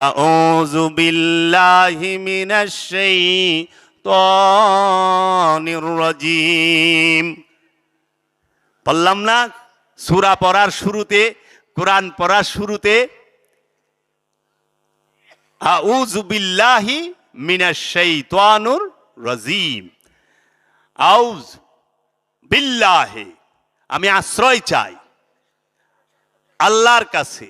أعوذ بالله من الشيطان الرجيم বললাম না সূরা পড়ার শুরুতে কোরআন পড়ার শুরুতে আউযু বিল্লাহি মিনাশ শাইতানুর রাজিম আউজ বিল্লাহে আমি আশ্রয় চাই আল্লাহর কাছে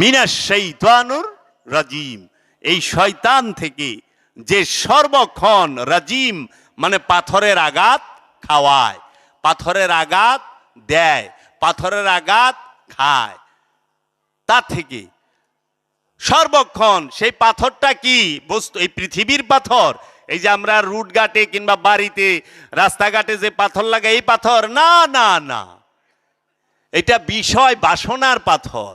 মিনাস শৈতানুর রাজিম। এই শয়তান থেকে যে সর্বক্ষণ রাজিম মানে পাথরের আঘাত খাওয়ায়, পাথরের আঘাত দেয়, পাথরের আঘাত খায়। তা থেকে সর্বক্ষণ সেই পাথরটা কি? বস্তু, এই পৃথিবীর পাথর, এই যে আমরা রুট ঘাটে কিংবা বাড়িতে, রাস্তাঘাটে যে পাথর লাগে, এই পাথর, না না না। এটা বিষয় বাসনার পাথর।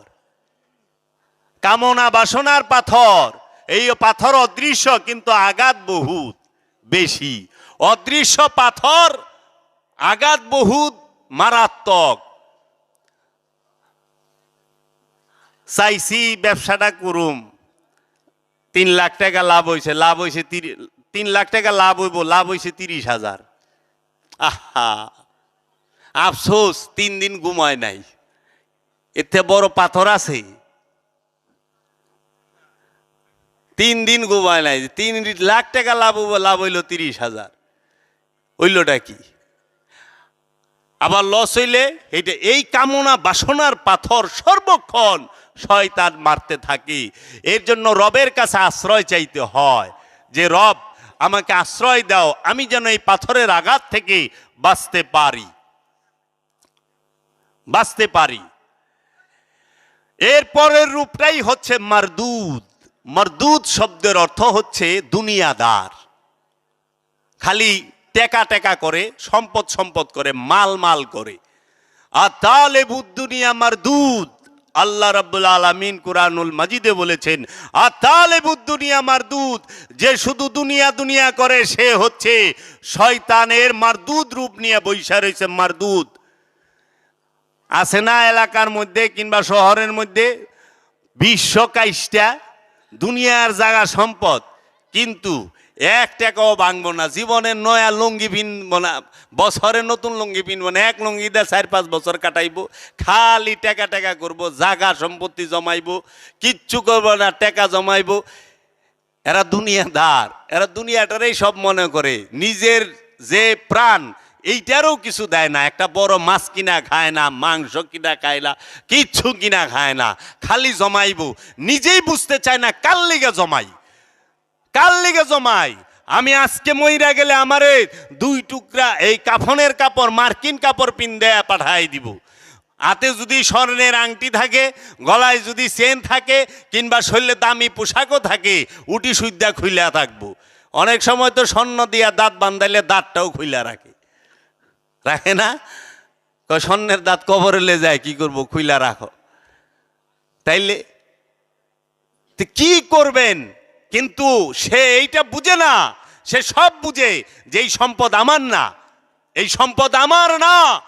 কামনা বাসনার পাথর। এই পাথর অদৃশ্য, কিন্তু আঘাত বহুত বেশি। অদৃশ্য পাথর, আঘাত বহুত মারাত্মক। চাইছি ব্যবসাটা করুম। তিন লাখ টাকা লাভ হয়েছে লাভ হয়েছে তিন লাখ টাকা লাভ হইব, লাভ হয়েছে তিরিশ হাজার। আহা! আফসোস, তিন দিন ঘুমায় নাই। এতে বড় পাথর আছে। তিন দিন ঘুমায় নাই তিন লাখ টাকা লাভ লাভ হইল তিরিশ হাজার। হইলটা কি? আবার লস হইলে এইটা, এই কামনা বাসনার পাথর সর্বক্ষণ শয়তান মারতে থাকে। এর জন্য রবের কাছে আশ্রয় চাইতে হয় যে, রব, আমাকে আশ্রয় দাও, আমি যেন এই পাথরের আঘাত থেকে বাঁচতে পারি। বাঁচতে পারি। এর পরের রূপটাই হচ্ছে মারদুদ মারদুদ শব্দের অর্থ হচ্ছে দুনিয়াদার। খালি টেকা টেকা করে, সম্পদ সম্পদ করে, মাল মাল করে। আর তালে দুনিয়া মারদুদ আল্লাহ রাব্বুল আলামিন কুরআনুল মাজিদে বলেছেন আর তালে দুনিয়া মারদুদ যে শুধু দুনিয়া দুনিয়া করে, সে হচ্ছে শয়তানের মারদুদ রূপ নিয়ে বৈশা রয়েছে মারদুদ আছে না এলাকার মধ্যে কিংবা শহরের মধ্যে? বিশ্ব কাইষ্টা দুনিয়ার জায়গা সম্পদ, কিন্তু এক টাকাও ভাঙবো না। জীবনের নয়া লুঙ্গি পিনবো না, বছরে নতুন লুঙ্গি পিনবো না, এক লুঙ্গি দিয়ে চার পাঁচ বছর কাটাইবো। খালি টাকা টাকা করব জাগা সম্পত্তি জমাইব, কিচ্ছু করব না, টাকা জমাইব। এরা দুনিয়াদার, এরা দুনিয়াটারই সব মনে করে। নিজের যে প্রাণ এইটারও কিছু দেয় না। একটা বড় মাছ কিনা খায় না, মাংস কিনা খায় না, কিচ্ছু কিনা খায় না। খালি জমাইবো। নিজেই বুঝতে চায় না কাল লিগে জমাই? কাল লিগে জমাই? আমি আজকে মইরা গেলে আমারে দুই টুকরা এই কাফনের কাপড়, মার্কিন কাপড় পিন দেয়া পাঠাই দিব। হাতে যদি স্বর্ণের আংটি থাকে, গলায় যদি চেন থাকে, কিংবা শরীরে দামি পোশাকও থাকে, উটি সুদ্যা খুইলা থাকব। অনেক সময় তো স্বর্ণ দিয়া দাঁত বান্ধাইলে দাঁতটাও খুইলা রাখে। রাখে না? স্বর্ণের দাঁত কবরে লে যায়, কি করব? খুইলা রাখো। তাইলে কি করবেন? কিন্তু সে এইটা বুঝে না। সে সব বুঝে যে এই সম্পদ আমার না। এই সম্পদ আমার না।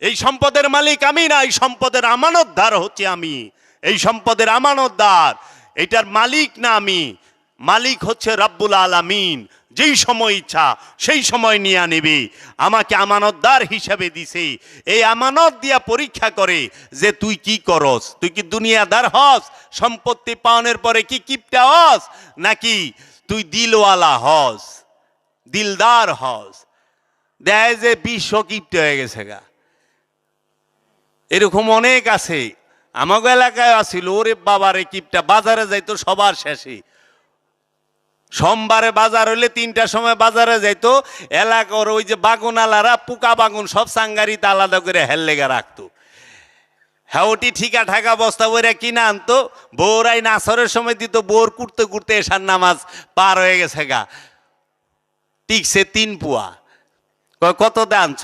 এই সম্পদের মালিক আমি না। এই সম্পদের আমানতদার হচ্ছে আমি। এই সম্পদের আমানতদার। এটার মালিক না আমি। মালিক হচ্ছে রব্বুল আলামিন। যেই সময় ইচ্ছা, সেই সময় নিয়ে নেবে। আমাকে আমানতদার হিসাবে দিছে। এই আমানত দিয়া পরীক্ষা করে যে তুই কি করস? তুই কি দুনিয়াদার হস? সম্পত্তি পাওনের পরে কি কিপটা হস? নাকি তুই দিলওয়ালা হস? দিলদার হস? দেয় যে বিশ্ব কিপটে হয়ে গেছে গা। এরকম অনেক আছে। আমাকে এলাকায় আসিল ওরে বাবারে কিপটা, বাজারে যাইতো সবার শেষে। সোমবারে বাজার হইলে তিনটার সময় বাজারে যাইতো, এলাকার ওই যে বাগুনালারা, পোকা বাগুন সব সাঙ্গারিতে আলাদা করে হেললেগা রাখতো। হ্যাঁ ওটি ঠিকা ঠাকা বস্তা বইরা কিনা আনতো, বউরাই নাসরের সময় দিত বোর কুটতে কুটতে এসার নামাজ পার হয়ে গেছে গা। টিকছে তিন পুয়া। কয়, কত দানছ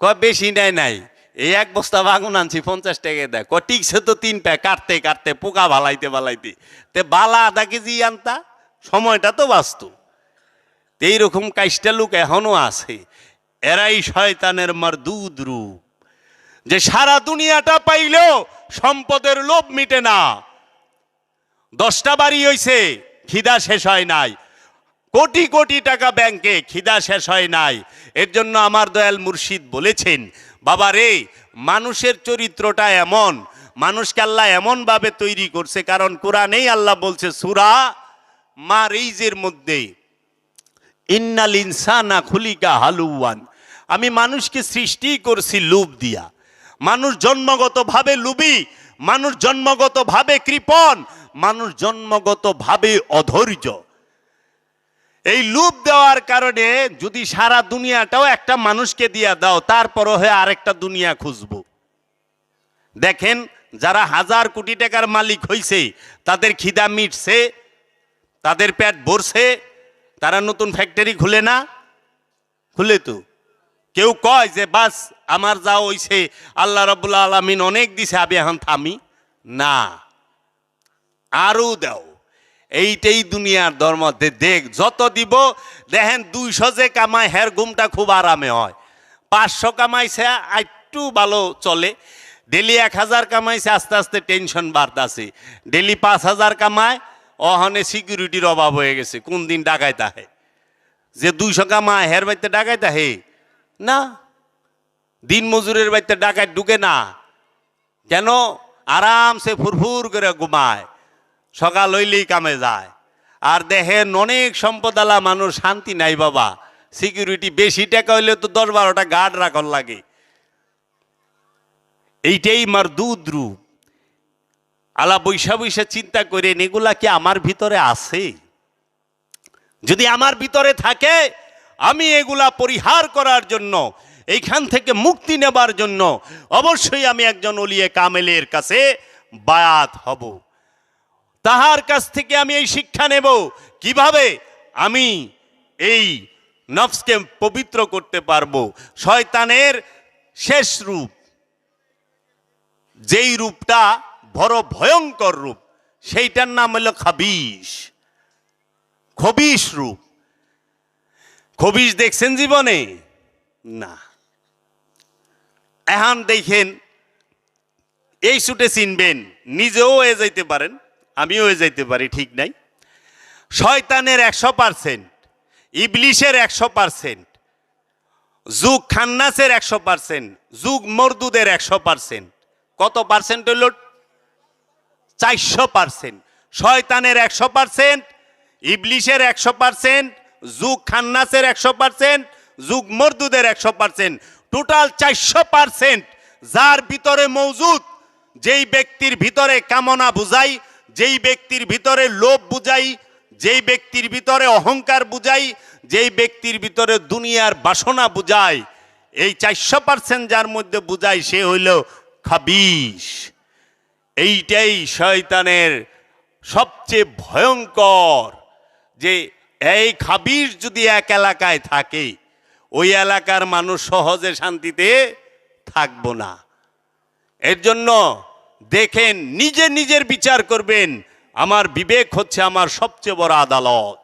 কয়, বেশি নাই নাই। এই এক বস্তা বাগুন আনছি, পঞ্চাশ টাকা দেয় ক টিকছে তো তিন পা, কাটতে কাটতে, পোকা ভালাইতে ভালাইতে। তে বালা আধা কেজি আনতা। সময়টা তো বাস্তু। এইরকম কাজটা লোক এখনও আছে। এরাই শয়তানের মারদুদ রূপ। যে সারা দুনিয়াটা পাইলেও সম্পদের লোভ মিটে না। দশটা বাড়ি হইছে, খিদা শেষ হয় নাই। কোটি কোটি টাকা ব্যাংকে খিদা শেষ হয় নাই। এর জন্য আমার দয়াল মুর্শিদ বলেছেন, বাবা রে, মানুষের চরিত্রটা এমন, মানুষকে আল্লাহ এমনভাবে তৈরি করছে, কারণ কোরআনেই আল্লাহ বলছে, সুরা মা রেইজের মধ্যে, ইন্নাল ইনসানা খুলিকা হালুয়ান আমি মানুষকে সৃষ্টি করছি লোভ দিয়া। মানুষ জন্মগতভাবে লুবি, মানুষ জন্মগতভাবে কৃপণ, মানুষ জন্মগতভাবে অধৈর্য। এই লুপ দেওয়ার কারণে যদি সারা দুনিয়াটাও একটা মানুষকে দিয়া দাও, তারপরও হয়ে আরেকটা দুনিয়া খুঁজবো। দেখেন, যারা হাজার কোটি টাকার মালিক হইছে, তাদের খিদা মিটছে তাদের পেট ভরছে, তারা নতুন ফ্যাক্টরি খুলে না? খুলে তো। কেউ কয় যে, বাস, আমার যা হইছে, আল্লাহ রবুল্লা আলমিন অনেক দিছে আমি এখন থামি। না। আরও দাও। এইটাই দুনিয়ার ধর্ম। দেখ, যত দিব, দেখেন দুইশো যে কামায়, হের ঘুমটা খুব আরামে হয়। পাঁচশো কামাইছে একটু ভালো চলে। ডেলি এক হাজার কামাইছে, আস্তে আস্তে টেনশন বাড়তাছে। ডেলি পাঁচ হাজার কামায় অহনে সিকিউরিটির অভাব হয়ে গেছে, কোন দিন ডাকায় তাহে যে দুই দুইশো মা হের বাড়িতে ডাকায় তাহে না। দিন মজুরের বাড়িতে ডাকায় ঢুকে না। কেন? আরামসে ফুরফুর করে ঘুমায়, সকাল হইলেই কামে যায়। আর দেখেন অনেক সম্পদালা মানুষ শান্তি নাই বাবা, সিকিউরিটি বেশি টাকা হইলে তো দশ বারোটা গার্ড রাখর লাগে। এইটাই মার দুধ রূপ। আলা বৈশা বৈশা চিন্তা করেন, এগুলা কি আমার ভিতরে আছে? যদি আমার ভিতরে থাকে, আমি এগুলা পরিহার করার জন্য, এইখান থেকে মুক্তি নেবার জন্য, অবশ্যই আমি একজন অলিয়ে কামেলের কাছে বায়াত হব। তাহার কাছ থেকে আমি এই শিক্ষা নেব, কীভাবে আমি এই নফসকে পবিত্র করতে পারব? শয়তানের শেষ রূপ, যেই রূপটা বড় ভয়ঙ্কর রূপ। সেইটার নাম হলো খাবিশ। খবিশ রূপ। খবিশ দেখছেন জীবনে? না। এখন দেখেন, এই সুটে চিনবেন, নিজেও হয়ে যাইতে পারেন, আমিও হয়ে যাইতে পারি, ঠিক নাই। শয়তানের একশো পার্সেন্ট, ইবলিশের একশো পার্সেন্ট, যুগ খান্নাসের একশো পার্সেন্ট, যুগ মরদুদের একশো পার্সেন্ট। কত পার্সেন্ট হইল চারশো পার্সেন্ট। শয়তানের একশো পার্সেন্ট, ইবলিশের একশো পার্সেন্ট, যুগ খান্নাসের একশো পার্সেন্ট, যুগ মর্দুদের একশো পার্সেন্ট। টোটাল চারশো পার্সেন্ট যার ভিতরে মৌজুদ যেই ব্যক্তির ভিতরে কামনা বুঝাই, যেই ব্যক্তির ভিতরে লোভ বুঝাই, যেই ব্যক্তির ভিতরে অহংকার বুঝাই, যেই ব্যক্তির ভিতরে দুনিয়ার বাসনা বুঝাই, এই চারশো পার্সেন্ট যার মধ্যে বুঝাই সে হইল খাবিশ। এইটাই শয়তানের সবচেয়ে ভয়ঙ্কর যে এই খাবির যদি এক এলাকায় থাকে, ওই এলাকার মানুষ সহজে শান্তিতে থাকব না। এর জন্য দেখেন, নিজে নিজের বিচার করবেন, আমার বিবেক হচ্ছে আমার সবচেয়ে বড় আদালত।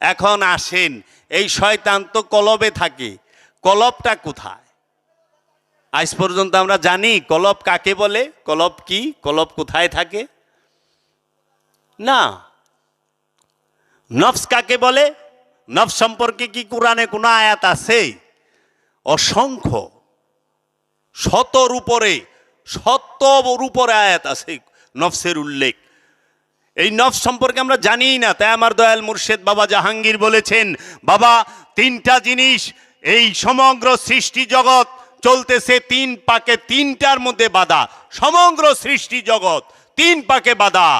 এখন আসেন, এই শয়তান তো কলবে থাকে, কলবটা কোথায়? আজ পর্যন্ত আমরা জানি কলব কাকে বলে, কলব কি, কলব কোথায় থাকে। না। নফস কাকে বলে? নফস সম্পর্কে কি কোরআনে কোনো আয়াত আছে? অসংখ্য। শতর উপরে শতর উপরে আয়াত আছে নফসের উল্লেখ। এই নফস সম্পর্কে আমরা জানি না, তাই আমার দয়াল মুর্শেদ বাবা জাহাঙ্গীর বলেছেন, বাবা, তিনটা জিনিস এই সমগ্র সৃষ্টি জগৎ চলতেছে তিন পাকে তিনটার মধ্যে বাধা। সমগ্র সৃষ্টি জগৎ তিন পাকে বাধা।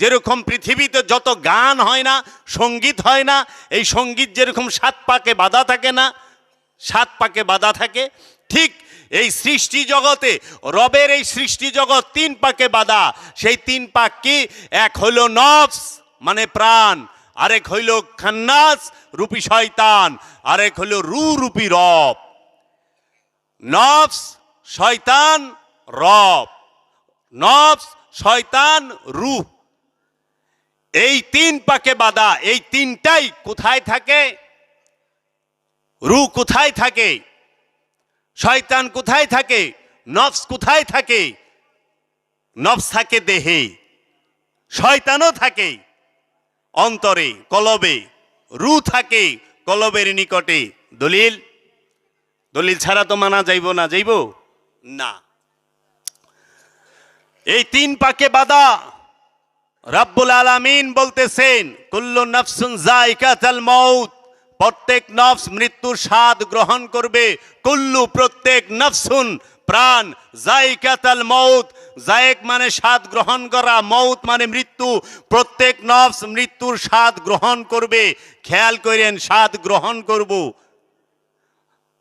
যেরকম পৃথিবীতে যত গান হয় না, সংগীত হয় না, এই সংগীত যেরকম সাত পাকে বাধা থাকে না, সাত পাকে বাধা থাকে, ঠিক এই সৃষ্টি জগতে, রবের এই সৃষ্টি জগৎ তিন পাকে বাধা। সেই তিন পাক কি? এক হইল নফস মানে প্রাণ, আরেক হইল খান্নাস, রূপী শয়তান, আরেক হইল রু রূপী রব। নফস, শয়তান, রব। নফস, শয়তান, রূহ। এই তিন পাকে বাধা, এই তিনটাই কোথায় থাকে? রু কোথায় থাকে? শয়তান কোথায় থাকে? নফস কোথায় থাকে? নফস থাকে দেহে। শয়তানও থাকে অন্তরে, কলবে। রু থাকে কলবের নিকটে। দলিল দলিল ছাড়া তো মানা যাইব না যাইব? না। এই তিন পাকে বাদা রাব্বুল আলামিন বলতেছেন কুল্লু নফসুন জায়কাতাল মউত প্রত্যেক নফস মৃত্যুর স্বাদ গ্রহণ করবে কুল্লু প্রত্যেক নফসুন প্রাণ জায়কাতাল মউত জায়েক মানে স্বাদ গ্রহণ করা মউত মানে মৃত্যু প্রত্যেক নফস মৃত্যুর স্বাদ গ্রহণ করবে খেয়াল করেন স্বাদ গ্রহণ করব।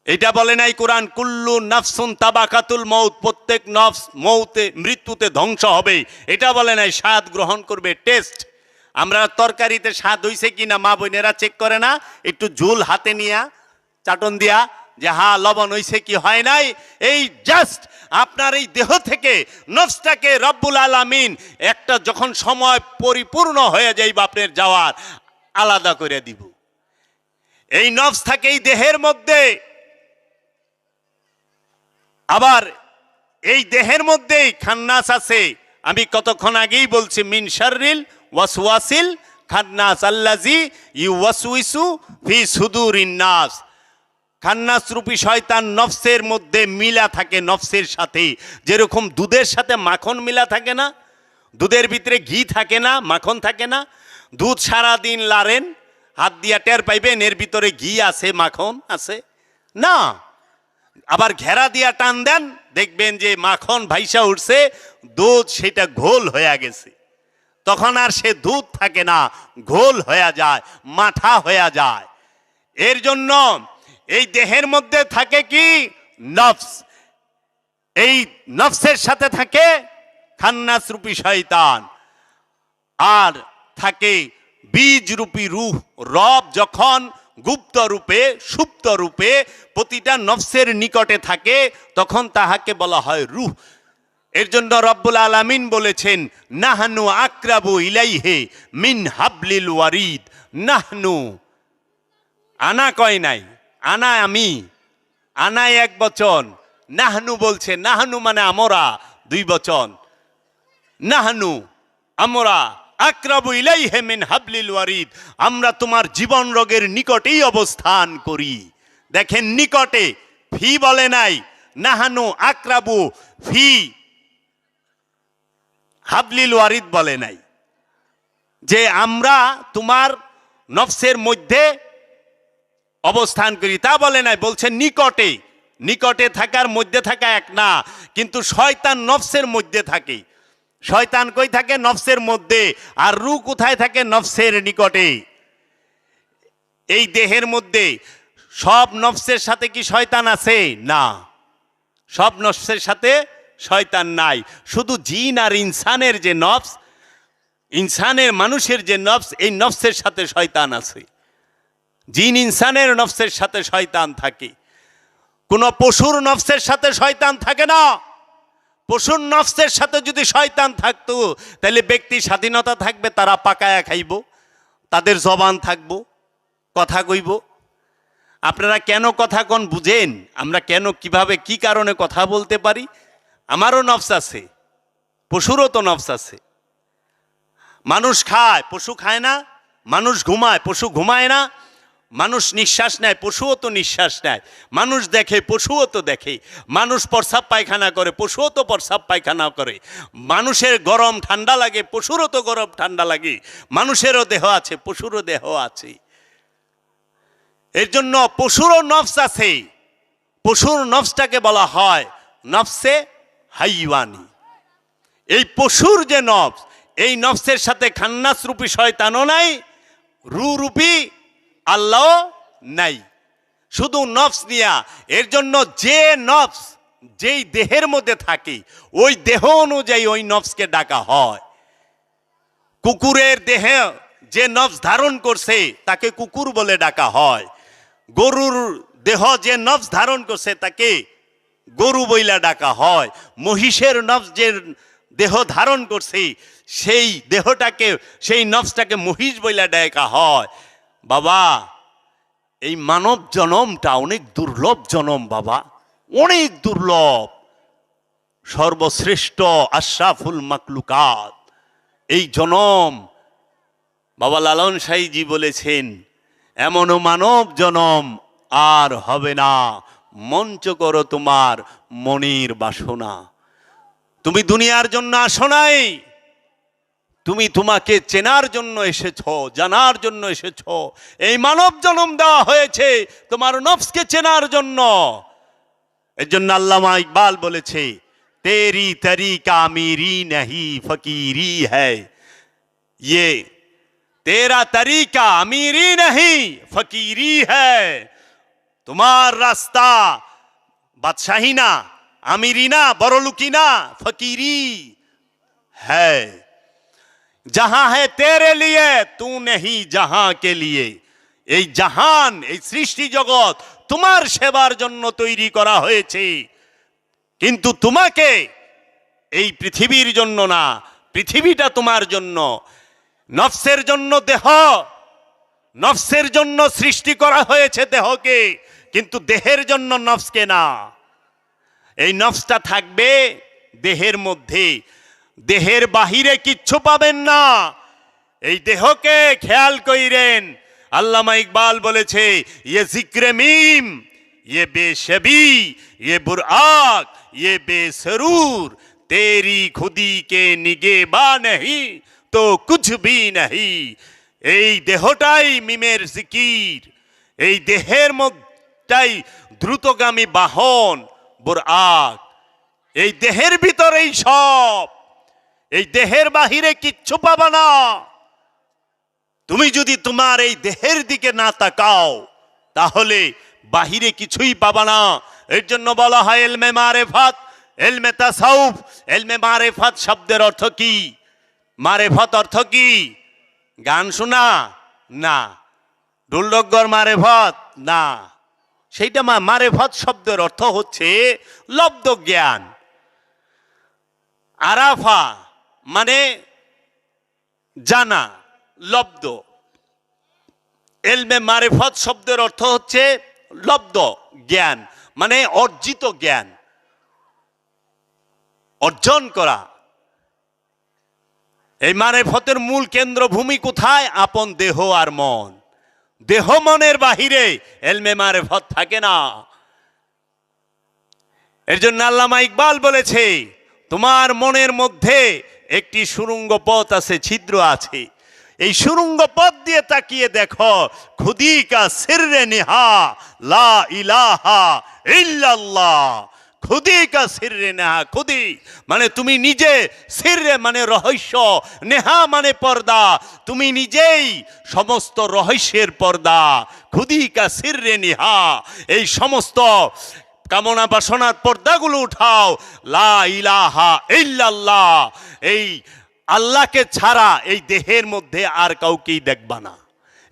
এটা বলে নাই কোরআন, কুল্লু নাফসুন তাবাকাতুল মৌত প্রত্যেক নফস মৌতে মৃত্যুতে ধ্বংস হবে। এটা বলে নাই, স্বাদ গ্রহণ করবে, টেস্ট। আমরা তরকারিতে স্বাদ হইছে কিনা মা বোনেরা চেক করে না? একটু ঝুল হাতে নিয়া, চাটন দিয়া, যে হা, লবণ হইছে কি হয় নাই? এই জাস্ট আপনার এই দেহ থেকে নফসটাকে রব্বুল আলামিন একটা যখন সময় পরিপূর্ণ হয়ে যাইব আপনার যাওয়ার, আলাদা করে দিব। এই নফস থাকে এই দেহের মধ্যে। আবার এই দেহের মধ্যেই খান্নাস আছে। আমি কতক্ষণ আগেই বলছি, মিন শাররিল ওয়াসওয়াসিল খান্নাস আল্লাজি ইউ ওয়াসউইসু ফি সুদুর নাস। খান্নাস রূপী শয়তান নফসের মধ্যে মিলা থাকে নফসের সাথে। যেরকম দুধের সাথে মাখন মিলা থাকে না, দুধের ভিতরে ঘি থাকে না, মাখন থাকে না, দুধ সারা দিন লারেন, হাত দিয়া টের পাইবেন, এর ভিতরে ঘি আছে, মাখন আছে? না। আবার ঘেরা দিয়া টান দেন, দেখবেন যে মাখন ভাইসা উঠছে, দুধ সেটা ঘোল হয়ে গেছে। তখন আর সে দুধ থাকে না, ঘোল হয়ে যায়, মাঠা হয়ে যায়। এর জন্য এই দেহের মধ্যে থাকে কি? নফস। এই নফসের সাথে থাকে খান্নাস রূপী শয়তান। আর থাকে বীজ রূপী রূহ, রব যখন গুপ্ত রূপে সুপ্ত রূপে প্রতিটা নফসের নিকটে থাকে, তখন তাহাকে বলা হয় রুহ। এর জন্য রব্বুল আলামিন বলেছেন, নাহনু আক্রাবু ইলাইহে মিন হাবলিল ওয়ারিদ। নাহনু, আনা কয় নাই? আনা আমি আনায় এক বচন। নাহনু বলছে, নাহনু মানে আমরা, দুই বচন। নাহনু, আমরা আক্রাবু ইলাইহে মিন হাবলিল ওয়ারিদ। আমরা তোমার জীবন রোগের নিকটেই অবস্থান করি। দেখেন নিকটে ফি বলে নাই, নাহানু আক্রাবু ফি হাবলিল ওয়ারিদ বলে নাই। যে আমরা তোমার নফসের মধ্যে অবস্থান করি, তা বলে নাই, বলছে নিকটে। নিকটে থাকার মধ্যে থাকা এক না, কিন্তু শয়তান নফসের মধ্যে থাকে। শয়তান কই থাকে? নফসের মধ্যে। আর রু কোথায় থাকে? নফসের নিকটে। এই দেহের মধ্যে। সব নফসের সাথে কি শয়তান আছে? না। সব নফসের সাথে শয়তান নাই। শুধু জিন আর ইনসানের যে নফস, ইনসানের মানুষের যে নফস, এই নফসের সাথে শয়তান আছে। জিন ইনসানের নফসের সাথে শয়তান থাকে। কোন পশুর নফসের সাথে শয়তান থাকে না। পশুর নফসের সাথে যদি শয়তান থাকতো, তাহলে ব্যক্তি স্বাধীনতা থাকবে, তারা পাকায়া খাইব, তাদের জবান থাকব, কথা কইব। আপনারা কেন কথা কোন বুঝেন? আমরা কেন, কীভাবে, কি কারণে কথা বলতে পারি? আমারও নফস আছে, পশুরও তো নফস আছে। মানুষ খায়, পশু খায় না, মানুষ ঘুমায়, পশু ঘুমায় না মানুষ নিঃশ্বাস নেয়, পশুও তো নিঃশ্বাস নেয়। মানুষ দেখে, পশুও তো দেখে। মানুষ প্রস্রাব পায়খানা করে, পশুও তো প্রস্রাব পায়খানা করে। মানুষের গরম ঠান্ডা লাগে, পশুরও তো গরম ঠান্ডা লাগে। মানুষেরও দেহ আছে, পশুরও দেহ আছে। এর জন্য পশুরও নফস আছে। পশুর নফসটাকে বলা হয় নফসে হাইওয়ানি। এই পশুর যে নফস, এই নফসের সাথে খান্নাস রূপী শয়তানও নাই রু রূপী আল্লাহ নাই। শুধু নফস নিয়া, এর জন্য যে নফস যেই দেহের মধ্যে থাকে, ওই দেহ অনুযায়ী ওই নফসকে ডাকা হয়। কুকুরের দেহে যে নফস ধারণ করছে, তাকে কুকুর বলে ডাকা হয়। গরুর দেহ যে নফস ধারণ করছে, তাকে গরু বইলা ডাকা হয়। মহিষের নফস যে দেহ ধারণ করছে, সেই দেহটাকে, সেই নফসটাকে মহিষ বইলা ডাকা হয়। বাবা, এই মানব জনমটা অনেক দুর্লভ জনম বাবা, অনেক দুর্লভ। সর্বশ্রেষ্ঠ আশরাফুল মাকলুকাত, এই জনম বাবা লালন সাইজি বলেছেন, এমনও মানব জনম আর হবে না। মঞ্চ করো তোমার মনির বাসনা। তুমি দুনিয়ার জন্য আসো নাই। তুমি তোমাকে চেনার জন্য এসেছ, জানার জন্য এসেছ। এই মানব জন্ম দেওয়া হয়েছে তোমার নফসকে চেনার জন্য। এর জন্য আল্লামা ইকবাল বলেছে, তেরি তরি কামিরি নাহি ফকিরি হ্যায়। ইয়ে, তেরা তারিকা আমিরি নাহি ফকিরি হ্যায়। তোমার রাস্তা বাদশাহী না, আমিরি না বড়লুকি না, ফকিরি হ্যায়। জাহা হে তেরে লিয়ে তু নেহি জাহাকে লিয়ে এই জাহান, এই সৃষ্টি জগৎ তোমার সেবার জন্য তৈরি করা হয়েছে। কিন্তু তোমাকে এই পৃথিবীর জন্য না, পৃথিবীটা তোমার জন্য। নফসের জন্য দেহ, নফসের জন্য সৃষ্টি করা হয়েছে দেহকে, কিন্তু দেহের জন্য নফসকে না। এই নফসটা থাকবে দেহের মধ্যে। দেহের বাহিরে কিচ্ছু পাবেন না। এই দেহকে খেয়াল কইরেন। আল্লামা ইকবাল বলেছে ইয়ে জিক্রে মিম ইয়ে বেশবি ইয়ে বুরাক ইয়ে বেসরুর তেরি খুদি কে নিগে বা নেহি, তো কুছ বি নেহি। এই দেহটাই মিমের জিকির। এই দেহের মধ্যটাই দ্রুতগামী বাহন বুরাক এই দেহের ভিতরেই সব। এই দেহের বাহিরে কিচ্ছু পাবা না। তুমি যদি তোমার এই দেহের দিকে না তাকাও, তাহলে বাহিরে কিছুই পাবা না। এর জন্য বলা হয় এলমে মারে মারেফাত, এলমে তাসাউফ। এলমে মারে মারেফাত শব্দের অর্থ কি? মারেফত অর্থ কি? গান শোনা? না। ডুলডগ্গর মারেফত? না। সেইটা মা মারে মারেফত শব্দের অর্থ হচ্ছে লব্ধ জ্ঞান আরাফা মানে জানা, লব্ধ। এলমে মারেফত শব্দের অর্থ হচ্ছে লব্ধ, জ্ঞান মানে অর্জিত জ্ঞান। অর্জন করা। এই মারেফতের মূল কেন্দ্র ভূমি কোথায়? আপন দেহ আর মন। দেহ মনের বাহিরে এলমে মারেফত থাকে না। এর জন্য আল্লামা ইকবাল বলেছে, তোমার মনের মধ্যে একটি সুরঙ্গ পথ আছে, ছিদ্র আছে। এই সুরঙ্গ পথ দিয়ে তাকিয়ে দেখো খুদি কা সিররে নিহা, লা ইলাহা ইল্লাল্লাহ। খুদি কা সিররে নেহা খুদি মানে তুমি নিজে, সিররে মানে রহস্য, নেহা মানে পর্দা। তুমি নিজেই সমস্ত রহস্যের পর্দা। খুদি কা সিররে নেহা, এই সমস্ত কামনা বাসনার পর্দাগুলো উঠাও। লা ইলাহা এই আল্লাহকে ছাড়া এই দেহের মধ্যে আর কাউকেই দেখবা না।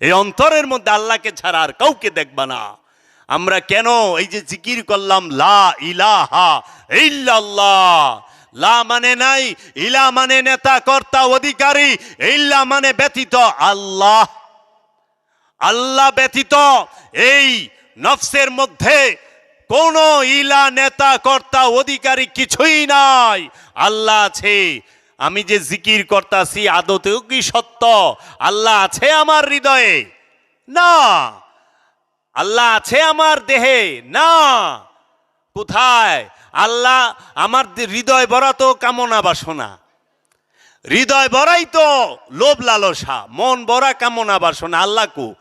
এই অন্তরের মধ্যে আল্লাহকে ছাড়া আর কাউকে দেখবা না। আমরা কেন এই যে জিকির করলাম, লা ইলাহা ইল্লাল্লাহ। লা মানে নাই, ইলা মানে নেতা, কর্তা, অধিকারী, ইল্লা মানে ব্যতীত আল্লাহ। আল্লাহ ব্যতীত এই নফসের মধ্যে কোন ইলা নেতা, কর্তা, অধিকারী কিছুই নাই। আল্লাহ আছে, আমি যে জিকির করতাছি আদতেও কি সত্য? আল্লাহ আছে আমার হৃদয়ে? না। আল্লাহ আছে আমার দেহে? না। কোথায়? আল্লাহ আমার হৃদয় ভরা তো কামনা বাসনা। হৃদয় ভরাই তো লোভ লালসা, মন ভরা কামনা বাসনা। আল্লাহ কু?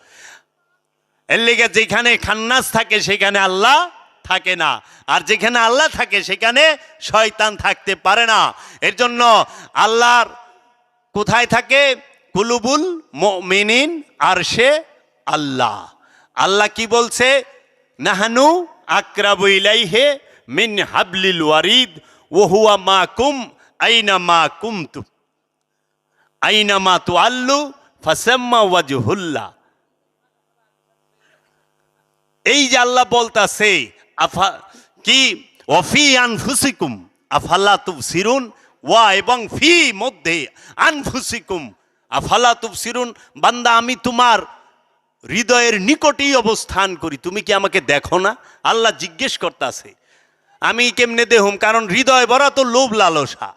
এর লেগে যেখানে খান্নাস থাকে, সেখানে আল্লাহ থাকে না। আর যেখানে আল্লাহ থাকে, সেখানে শয়তান থাকতে পারে না। এর জন্য আল্লাহর কোথায় থাকে? কুলুবুল মিনিন আর সে আল্লাহ। আল্লাহ কি বলছে? নাহানু আক্রাবু ইলাইহে মিন হাবলিল ওয়ারিদ ওহুয়া মা কুম আইনা মা কুমতু। আইনা মা তু আল্লু ফাসাম্মা ওয়াজহুল্লাহ। এই যে আল্লাহ বলতাছে আফা, কি? অফি আনফুসিকুম, আফাল্লা তুব সিরুন ওয়া এবং ফি মধ্যে আনফুসিকুম আফালা তুব সিরুন বান্দা আমি তোমার হৃদয়ের নিকটেই অবস্থান করি, তুমি কি আমাকে দেখো না? আল্লাহ জিজ্ঞেস করতেছে, আমি কেমনে দেহুম কারণ হৃদয় ভরা তো লোভ লালসা।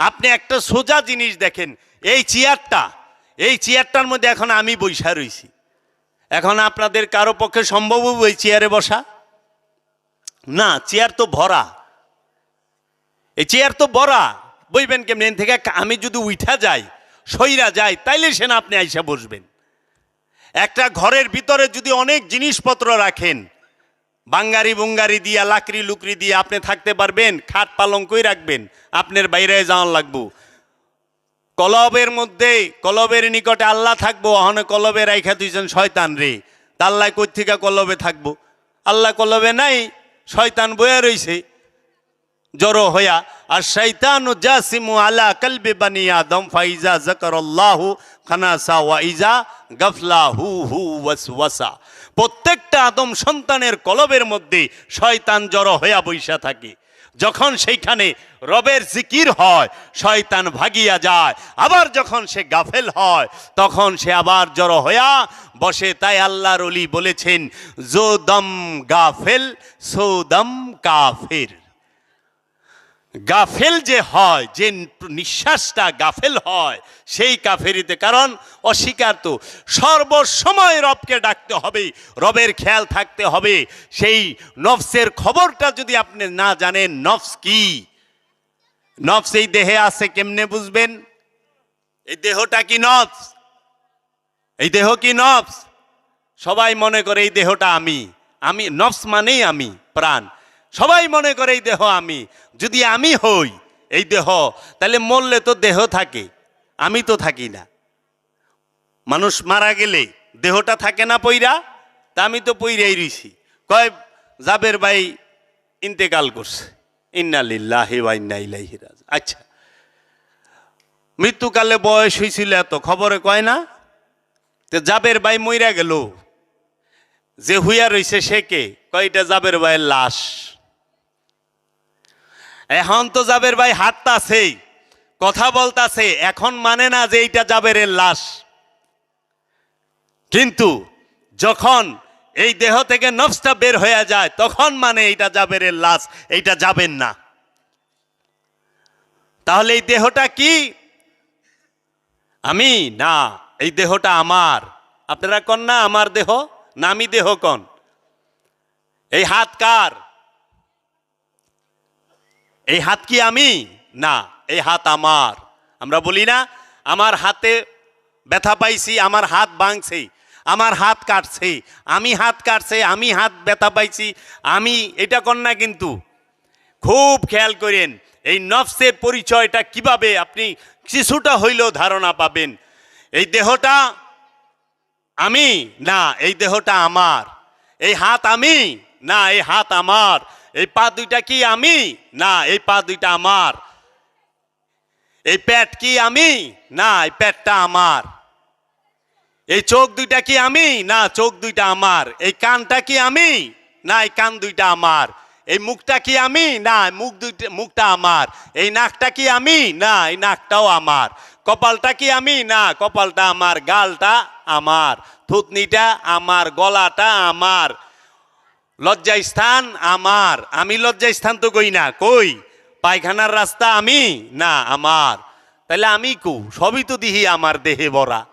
আপনি একটা সোজা জিনিস দেখেন, এই চেয়ারটা, এই চেয়ারটার মধ্যে এখন আমি বৈশা রইছি। এখন আপনাদের কারও পক্ষে সম্ভব ওই চেয়ারে বসা? না চেয়ার তো ভরা। এই চেয়ার তো ভরা। বইবেন কেমনি? থেকে আমি যদি উঠা যাই, সইরা যাই, তাইলে সে না আপনি আইসা বসবেন। একটা ঘরের ভিতরে যদি অনেক জিনিসপত্র রাখেন, বাঙ্গারি বুঙ্গারি দিয়া, লাকড়ি লুকড়ি দিয়ে আপনি থাকতে পারবেন, খাট পালঙ্কই রাখবেন? আপনার বাইরে যাওয়ান লাগবো। কলবের মধ্যে, কলবের নিকটে আল্লাহ থাকব, অহনে কলবে রাইখা দুইজন শয়তান রে। তাল্লাই কই থেকে কলবে থাকব? আল্লাহ কলবে নাই শয়তান বয়ে রইছে, জড়ো হইয়া। আর শৈতান জাসিমু আলা কলবে বানিয়া দম ফাইজা জকরল্লাহু খানাসা ওয়া ইজা গফলা হু হু ওয়াসওয়াসা। প্রত্যেকটা আদম সন্তানের কলবের মধ্যে শয়তান জড়ো হইয়া বইসা থাকে। যখন সেইখানে রবের জিকির হয়, শয়তান ভাগিয়া যায়, আবার যখন সে গাফেল হয়, তখন সে আবার জড়ো হইয়া বসে। তাই আল্লাহর অলি বলেছেন জোদম গাফেল, সো দম কাফের। গাফেল যে হয়, যে নিঃশ্বাসটা গাফেল হয়, সেই কাফেরিতে, কারণ অস্বীকার তো। সর্বসময় রবকে ডাকতে হবে, রবের খেয়াল থাকতে হবে। সেই নফসের খবরটা যদি আপনি না জানেন, নফস কি? নফস এই দেহে আছে কেমনে বুঝবেন? এই দেহটা কি নফস? এই দেহ কি নফস? সবাই মনে করে এই দেহটা আমি। আমি, নফস মানেই আমি, প্রাণ। সবাই মনে করে এই দেহ আমি। যদি আমি হই এই দেহ, তাহলে মরলে তো দেহ থাকে, আমি তো থাকি না। মানুষ মারা গেলে দেহটা থাকে না পইরা, তা আমি তো পইরাই রইছি। কয়, জাবের ভাই ইন্তেকাল করছে। ইন্নালিল্লাহি ইলাইহি আচ্ছা। মৃত্যুকালে বয়স হয়েছিল এত, খবরে কয় না? তো জাবের ভাই মইরা গেল। যে হুইয়া রইছে সে কে? কয়টা জাবের ভাইয়ের লাশ। এখন তো জাবের ভাই হাঁটতাছেই কথা বলতাছে, এখন মানে না যে এইটা জাবেরের লাশ। কিন্তু যখন এই দেহ থেকে নফসটা বের হয়ে যায়, তখন মানে এইটা জাবেরের লাশ, এইটা যাবেন না। তাহলে এই দেহটা কি? আমি? না, এই দেহটা আমার। আপনারা কন না আমার দেহ? না আমি দেহ কন? এই হাত কার? এই হাত কি আমি? না, এই হাত আমার। আমরা বলি না, আমার হাতে ব্যথা পাইছি, আমার হাত ভাঙছে, আমার হাত কাটছে, আমি হাত কাটছে, আমি হাত ব্যথা পাইছি, আমি এটা কর না কিন্তু। খুব খেয়াল করেন, এই নফসের পরিচয়টা কীভাবে আপনি কিছুটা হইলেও ধারণা পাবেন। এই দেহটা আমি? না, এই দেহটা আমার। এই হাত আমি? না, এই হাত আমার। এই পা দুইটা কি আমি? না, এই পা দুইটা আমার। এই পেট কি আমি? না, এই পেটটা আমার। এই চোখ দুইটা কি আমি? না, চোখ দুইটা আমার। এই কানটা কি আমি? না, এই কান দুইটা আমার। এই মুখটা কি আমি? না মুখ দুইটা মুখটা আমার। এই নাকটা কি আমি? না, এই নাকটাও আমার। কপালটা কি আমি? না, কপালটা আমার। গালটা আমার। থুতনিটা আমার। গলাটা আমার। লজ্জা স্থান আমার। আমি লজ্জা স্থান তো কই না? কই? পায়খানার রাস্তা আমি? না, আমার। তাহলে আমি কু? সবই তো দিহি আমার দেহে বরা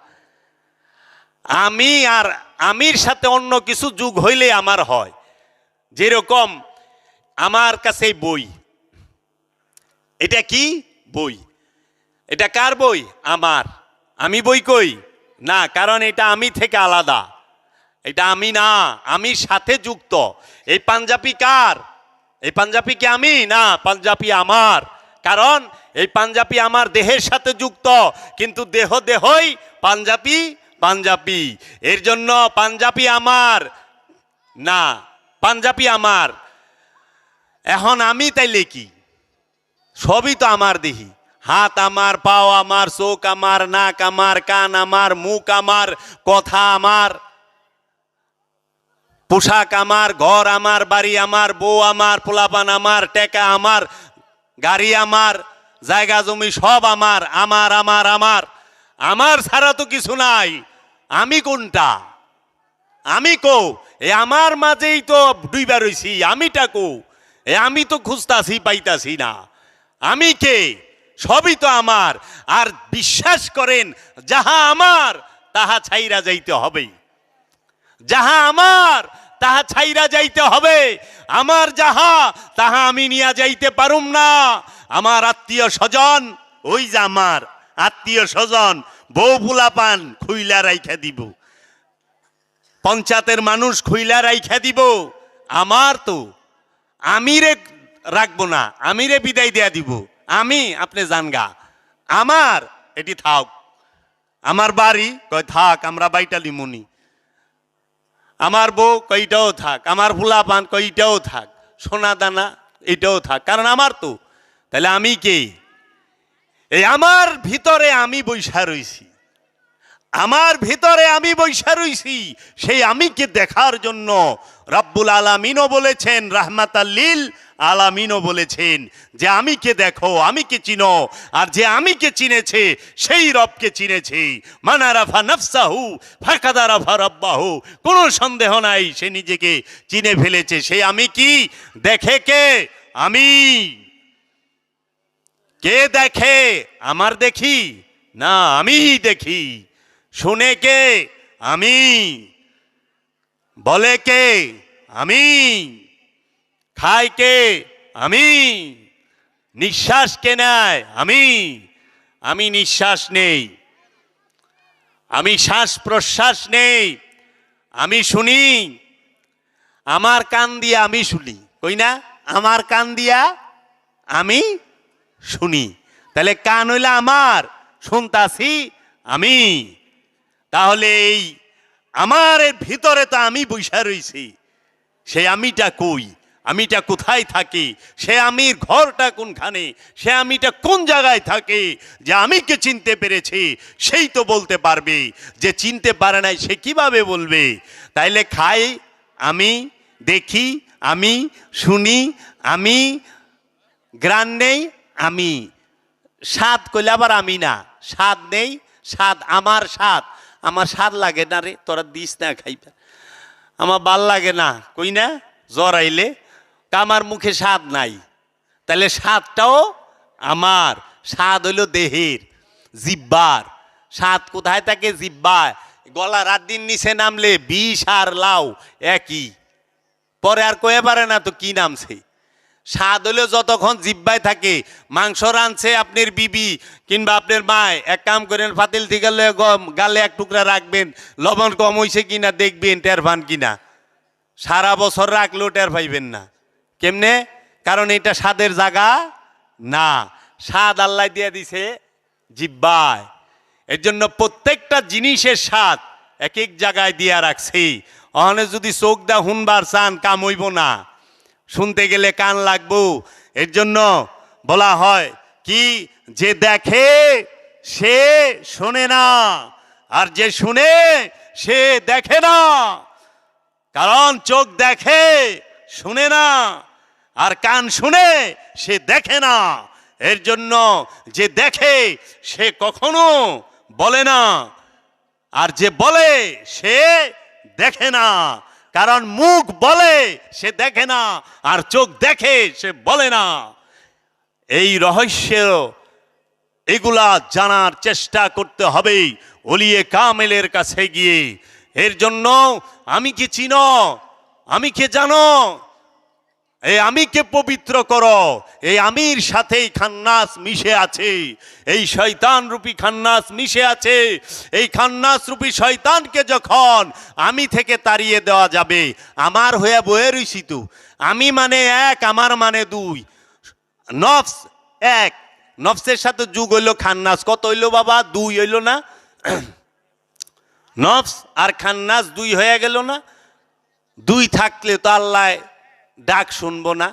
আমি আর আমির সাথে অন্য কিছু যুগ হইলে আমার হয়। যেরকম আমার কাছে বই। এটা কি? বই। এটা কার বই? আমার। আমি বই কই? না, কারণ এটা আমি থেকে আলাদা। এটা আমি না, আমি সাথে যুক্ত। এই পাঞ্জাবি কার? এই পাঞ্জাবি কি আমি? না, পাঞ্জাবি আমার। কারণ এই পাঞ্জাবি আমার দেহের সাথে যুক্ত, কিন্তু দেহ দেহই পাঞ্জাবি পাঞ্জাবি। এর জন্য পাঞ্জাবি আমার। না, পাঞ্জাবি আমার। এখন আমি তাইলে কি? সবই তো আমার দেহি। হাত আমার, পাও আমার, চোখ আমার, নাক আমার, কান আমার, মুখ আমার, কথা আমার। পোশাক আমার, ঘর আমার, বাড়ি আমার, বউ আমার, পোলাপান আমার, টেকা আমার, গাড়ি আমার, জায়গা, জমি সব আমার আমার আমার আমার। আমার ছাড়া তো কিছু নাই। আমি কোনটা? আমি কো এ আমার মাঝেই তো ডুইবা রইছি আমিটা কো এ আমি তো খুঁজতাছি, পাইতাছি না। আমি কে? সবই তো আমার। আর বিশ্বাস করেন, যাহা আমার, তাহা ছাইরা যাইতে হবেই। যাহা আমার তাহা ছাইরা যাইতে হবে। আমার যাহা, তাহা আমি নিয়া যাইতে পারুম না। আমার আত্মীয় স্বজন, ওই যে আমার আত্মীয় স্বজন, বউ ফুলা পান খুইলা রাইখা দিব। পঞ্চায়েতের মানুষ খুইলা রাইখা দিব। আমার তো আমিরে রাখব না, আমিরে বিদায় দেয়া দিব। আমি, আপনি জানগা। আমার, এটি থাক। আমার বাড়ি, কয় থাক, আমরা বাইটালি মুনি আমার বউ কইটাও থাক, আমার ফুলা পান কইটাও থাক, সোনা দানা এটাও থাক, কারণ আমার তো। তাহলে আমি কে? এই আমার ভিতরে আমি বৈশা রইছি। আমার ভিতরে আমি বৈশা রইছি, সেই আমিকে দেখার জন্য রাব্বুল আলমিনও বলেছেন রাহমাত আল্লিল আলামিনও বলেছেন যে আমি কে দেখো আমি কে চিনো, আর যে আমি কে চিনেছে, সেই রবকে চিনেছে। মানারাফা নফসাহু ফাকাদারাফা রব্বাহু। কোনো সন্দেহ নাই, সে নিজেকে চিনে ফেলেছে। সেই আমি কি? দেখে কে? আমি। কে দেখে? আমার দেখি? না আমি দেখি। শুনে কে? আমি। বলে কে? আমি। খায় কে আমি। নিঃশ্বাস কে নেয়, আমি। আমি নিঃশ্বাস নেই। আমি শ্বাস প্রশ্বাস নেই। আমি শুনি। আমার কান দিয়া আমি শুনি। কই না? আমার কান দিয়া আমি শুনি। তাহলে কান হইলে আমার, শুনতাছি আমি। তাহলে এই আমার ভিতরে তো আমি বৈশা রইছি। সে আমিটা কই? আমিটা কোথায় থাকে? সে আমির ঘরটা কোনখানে? সে আমিটা কোন জায়গায় থাকে? যে আমিকে চিনতে পেরেছে, সেই তো বলতে পারবে। যে চিনতে পারে নাই, সে কীভাবে বলবে? তাইলে খাই, আমি দেখি, আমি শুনি, আমি গ্রান নেই, আমি। স্বাদ কইলে আবার আমি না। স্বাদ নেই, স্বাদ আমার স্বাদ। আমার স্বাদ লাগে না রে, তোরা দিস না খাইবা। আমার ভালো লাগে না, কই না? জ্বর আইলে আমার মুখে স্বাদ নাই। তাহলে স্বাদটাও আমার। স্বাদ হইল দেহের, জিব্বার। স্বাদ কোথায় থাকে? জিব্বায়। গলা রাত দিন নিচে নামলে বিষ আর লাউ একই। পরে আর কয়ে পারে না তো কি নামছে? স্বাদ হলেও যতক্ষণ জিব্বায় থাকে। মাংস রাঁধছে আপনার বিবি কিংবা আপনার মায়। এক কাম করেন, ফাতিল থেকে গালে এক টুকরা রাখবেন। লবণ কম হইছে কিনা দেখবেন, টের পান কিনা। সারা বছর রাখলেও টের পাইবেন না। কেমনে? কারণ এটা স্বাদের জায়গা না। স্বাদ আল্লাহ দিয়ে দিছে জিব্বায়। এর জন্য প্রত্যেকটা জিনিসের স্বাদ এক এক জায়গায় দিয়া রাখছি। অহনে যদি চোখ দা হুনবার চান, কাম হইব না। শুনতে গেলে কান লাগবো। এর জন্য বলা হয় কি, যে দেখে সে শোনে না, আর যে শুনে সে দেখে না। কারণ চোখ দেখে, শুনে না। আর কান শুনে সে দেখে না। এর জন্য যে দেখে, সে কখনো বলে না। আর যে বলে, সে দেখে না। কারণ মুখ বলে, সে দেখে না। আর চোখ দেখে, সে বলে না। এই রহস্য, এগুলা জানার চেষ্টা করতে হবে ওলিয়ে কামেলের কাছে গিয়ে। এর জন্য আমি কি চিনো? আমি কে জানো? এই আমিকে পবিত্র কর? এই আমির সাথেই খান্নাস মিশে আছে। এই শয়তান রূপী খান্নাস মিশে আছে। এই খান্নাস রূপী শয়তানকে যখন আমি থেকে তাড়িয়ে দেওয়া যাবে, আমার হয়ে বয়ে রইছি আমি মানে এক, আমার মানে দুই। নফস এক। নফসের সাথে যুগ হইল খান্নাস। কত হইল বাবা? দুই হইল না? নফস আর খান্নাস দুই হয়ে গেল না? দুই থাকলে তো আল্লাহ ডাক শুনব না।